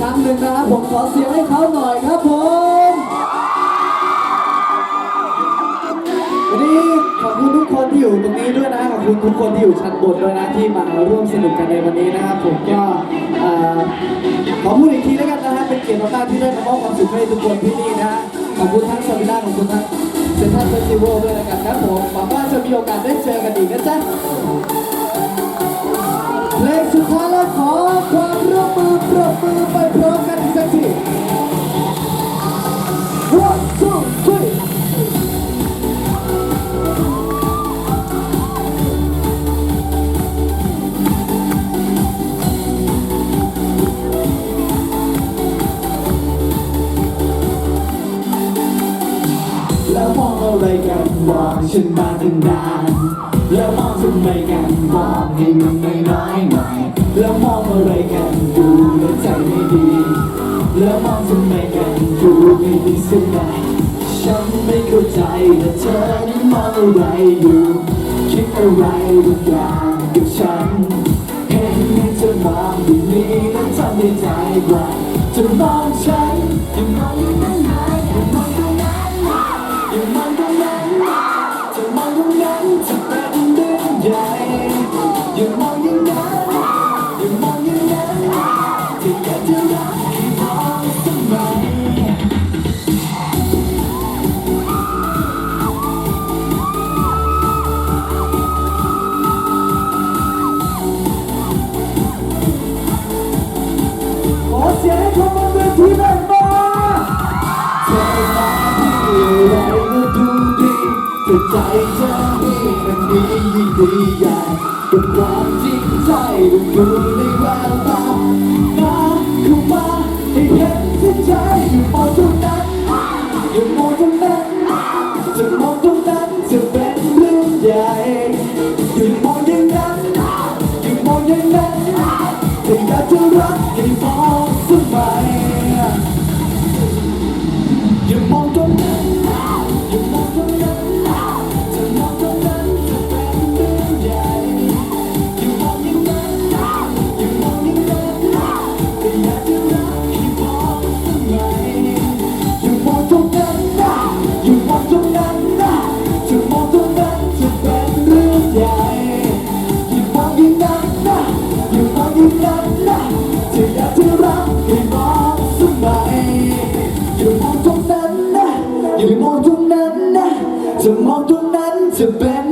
ครั้งหนึ่งนะครับผมขอเสียงให้เขาหน่อยครับผมวันนี้ขอบคุณทุกคนที่อยู่ตรงนี้ด้วยนะขอบคุณทุกคนที่อยู่ชั้นบนด้วยนะที่มาร่วมสนุกกันในวันนี้นะครับผมก็ขอพูดอีกทีแล้วกันนะฮะเป็นเกียรติมากที่ได้มามอบความสุขให้ทุกคนที่นี่นะฮะขอบคุณทั้งซาบิน่าขอบคุณทั้งเซนทรัลเฟสติวัลด้วยแล้วกันครับผมหวังว่าจะมีโอกาสได้เจอกันอีกนะจ๊ะ กันมองฉันมาตั้งนานแล้วมองทำไมกันมองให้มันไม่น้อยหน่อยแล้วมองอะไรกันดูแล้วใจไม่ดี แล้วมองทำไมกันดูไม่ดีสักหน่อยฉันไม่เข้าใจว่าเธอนั้นมองอะไรอยู่ คิดอะไรบางอย่างกับฉันเห็นเธอมองอย่างนี้แล้วทำให้ใจกว่าจะมองฉันย่ามองอย่างนั้น ใหญ่อย่ามองอย่างนั้นอย่ามองอย่างนั้นที่อยากจะรักให้มองสมัยขอเสียงให้เขาบนเวทีหน่อยมาเธอมาที่ไรก็ดูดีแต่ใจเธอนี่มันดี คุยใหญ่กับความจริงใจดูในแววตาน้ำเข้ามาให้เห็นที่ใจอยู่มองตรงนั้นอยู่มองตรงนั้นจะมองตรงนั้นจะเป็นเรื่องใหญ่อยู่มองอย่างนั้นอยู่มองอย่างนั้นแต่อยากจะรักให้มองสมัยอย่ามองตรงนั้น อย่าไปมองตรงนั้นนะจะมองตรงนั้นจะเป็น